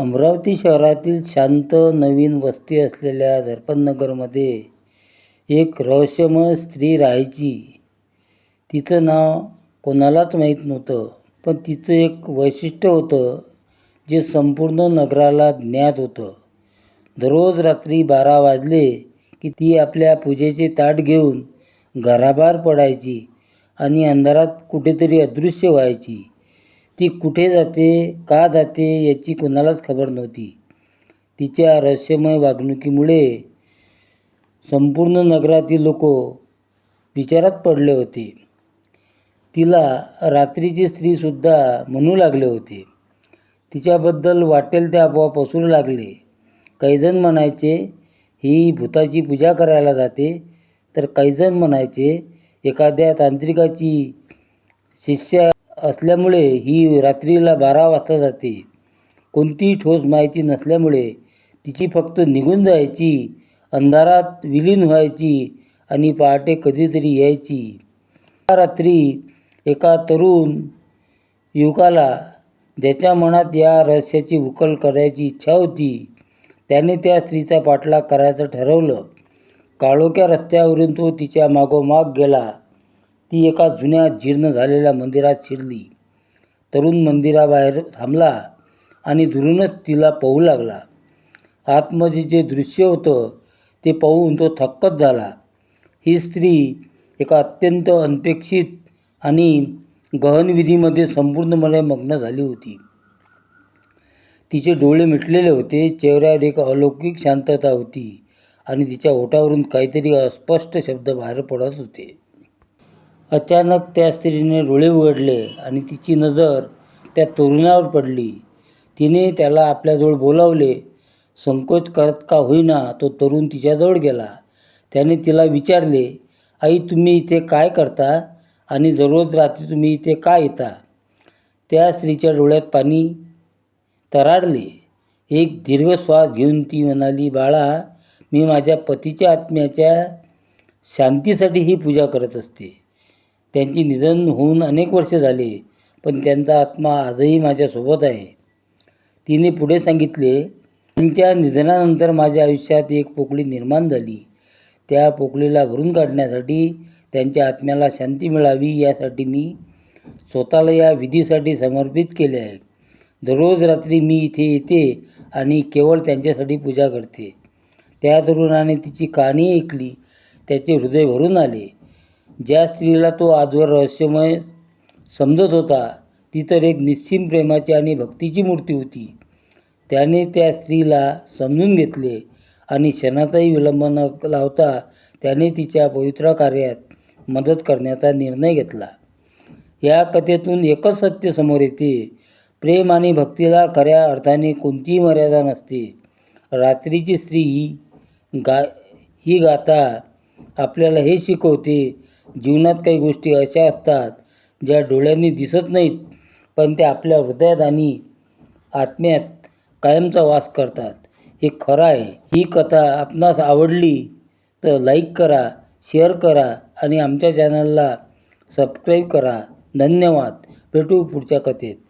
अमरावती शहरातील शांत नवीन वस्ती असलेल्या दर्पणनगरमध्ये एक रहस्यमय स्त्री राहायची. तिचं नाव कोणालाच माहीत नव्हतं पण तिचं एक वैशिष्ट्य होतं जे संपूर्ण नगराला ज्ञात होतं. दररोज रात्री बारा वाजले की ती आपल्या पूजेचे ताट घेऊन घराबाहेर पडायची आणि अंधारात कुठेतरी अदृश्य व्हायची. ती कुठे जाते का जाते याची कोणालाच खबर नव्हती. तिच्या रहस्यमय वागणुकीमुळे संपूर्ण नगरातील लोक विचारात पडले होते. तिला रात्रीची स्त्रीसुद्धा म्हणू लागले होते. तिच्याबद्दल वाटेल ते आपोआप पसरू लागले. काहीजण म्हणायचे ही भूताची पूजा करायला जाते. तर काहीजण म्हणायचे एखाद्या तांत्रिकाची शिष्या असल्यामुळे ही रात्रीला बारा वाजता जाते. कोणतीही ठोस माहिती नसल्यामुळे तिची फक्त निघून जायची अंधारात विलीन व्हायची आणि पहाटे कधीतरी यायची. त्या रात्री एका तरुण युवकाला ज्याच्या मनात या रहस्याची उकल करायची इच्छा होती त्याने त्या स्त्रीचा पाठलाग करायचं ठरवलं. काळोख्या रस्त्यावरून तो तिच्या मागोमाग गेला. ती एका जुन्या जीर्ण झालेल्या मंदिरात शिरली. तरुण मंदिराबाहेर थांबला आणि दुरूनच तिला पाहू लागला. आतमध्ये जे दृश्य होतं ते पाहून तो थक्कच झाला. ही स्त्री एका अत्यंत अनपेक्षित आणि गहनविधीमध्ये संपूर्णपणे मग्न झाली होती. तिचे डोळे मिटलेले होते चेहऱ्यावर एक अलौकिक शांतता होती आणि तिच्या ओठावरून काहीतरी अस्पष्ट शब्द बाहेर पडत होते. अचानक त्या स्त्रीने डोळे उघडले आणि तिची नजर त्या तरुणावर पडली. तिने त्याला आपल्याजवळ बोलावले संकोच करत का होईना तो तरुण तिच्याजवळ गेला त्याने तिला विचारले आई तुम्ही इथे काय करता? आणि दररोज रात्री तुम्ही इथे का येता त्या स्त्रीच्या डोळ्यात पाणी तरारले. एक दीर्घ श्वास घेऊन ती म्हणाली बाळा मी माझ्या पतीच्या आत्म्याच्या शांतीसाठी ही पूजा करत असते. त्यांची निधन होऊन अनेक वर्ष झाले पण त्यांचा आत्मा आजही माझ्यासोबत आहे. तिने पुढे सांगितले त्यांच्या निधनानंतर माझ्या आयुष्यात एक पोकळी निर्माण झाली. त्या पोकळीला भरून काढण्यासाठी त्यांच्या आत्म्याला शांती मिळावी यासाठी मी स्वतःला या विधीसाठी समर्पित केले आहे. दररोज रात्री मी इथे येते आणि केवळ त्यांच्यासाठी पूजा करते. त्या तरुणाने तिची कहाणी ऐकली त्याचे हृदय भरून आले. ज्या स्त्रीला तो आजवर रहस्यमय समजत होता ती तर एक निस्सीम प्रेमाची आणि भक्तीची मूर्ती होती. त्याने त्या स्त्रीला समजून घेतले आणि क्षणाचाही विलंब न लावता त्याने तिच्या पवित्र कार्यात मदत करण्याचा निर्णय घेतला. या कथेतून एकच सत्य समोर येते. प्रेम आणि भक्तीला खऱ्या अर्थाने कोणतीही मर्यादा नसते. रात्रीची स्त्री ही गा ही गाथा आपल्याला हे शिकवते जीवनात काही गोष्टी अशा असतात ज्या डोळ्यांनी दिसत नाहीत पण त्या आपल्या हृदयात आणि आत्म्यात कायमचा वास करतात. हे खरं आहे. ही कथा आपणास आवडली तर लाईक करा शेअर करा आणि आमच्या चॅनलला सबस्क्राईब करा. धन्यवाद. भेटू पुढच्या कथेत.